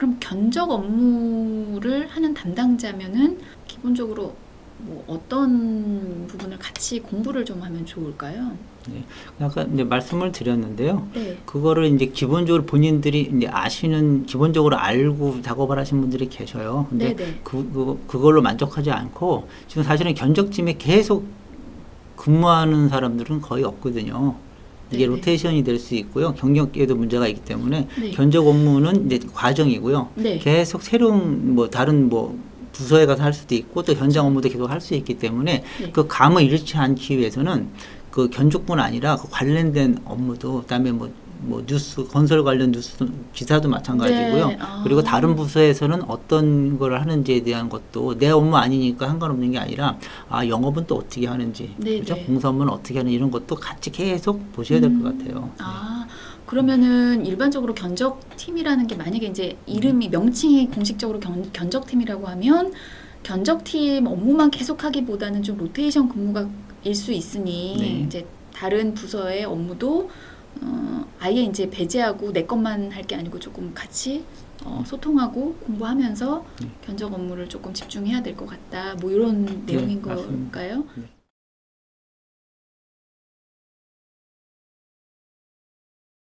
그럼 견적 업무를 하는 담당자면은 기본적으로 뭐 어떤 부분을 같이 공부를 좀 하면 좋을까요? 아까 이제 말씀을 드렸는데요. 네. 그거를 이제 기본적으로 본인들이 이제 아시는 기본적으로 알고 작업을 하신 분들이 계셔요. 근데 네네. 그, 그 그걸로 만족하지 않고 지금 사실은 견적팀에 계속 근무하는 사람들은 거의 없거든요. 이게 네네. 로테이션이 될 수 있고요. 경력에도 문제가 있기 때문에 네. 견적 업무는 이제 과정이고요. 네. 계속 새로운 뭐 다른 뭐 부서에 가서 할 수도 있고 또 현장 업무도 계속 할 수 있기 때문에 네. 그 감을 잃지 않기 위해서는 그 견적뿐 아니라 그 관련된 업무도 그다음에 뭐, 뭐 뉴스 건설 관련 뉴스 기사도 마찬가지고요. 네. 아. 그리고 다른 부서에서는 어떤 걸 하는지에 대한 것도 내 업무 아니니까 상관없는 게 아니라 아 영업은 또 어떻게 하는지 네, 그죠? 네. 공사 업무는 어떻게 하는 지 이런 것도 같이 계속 보셔야 될것 음. 같아요. 아 그러면은 일반적으로 견적팀이라는 게 만약에 이제 이름이 명칭이 공식적으로 견, 견적팀이라고 하면 견적팀 업무만 계속하기보다는 좀 로테이션 근무가 일 수 있으니 네. 이제 다른 부서의 업무도 어, 아예 이제 배제하고 내 것만 할 게 아니고 조금 같이 어, 소통하고 공부하면서 네. 견적 업무를 조금 집중해야 될 것 같다. 뭐 이런 내용인 맞습니다. 걸까요? 네.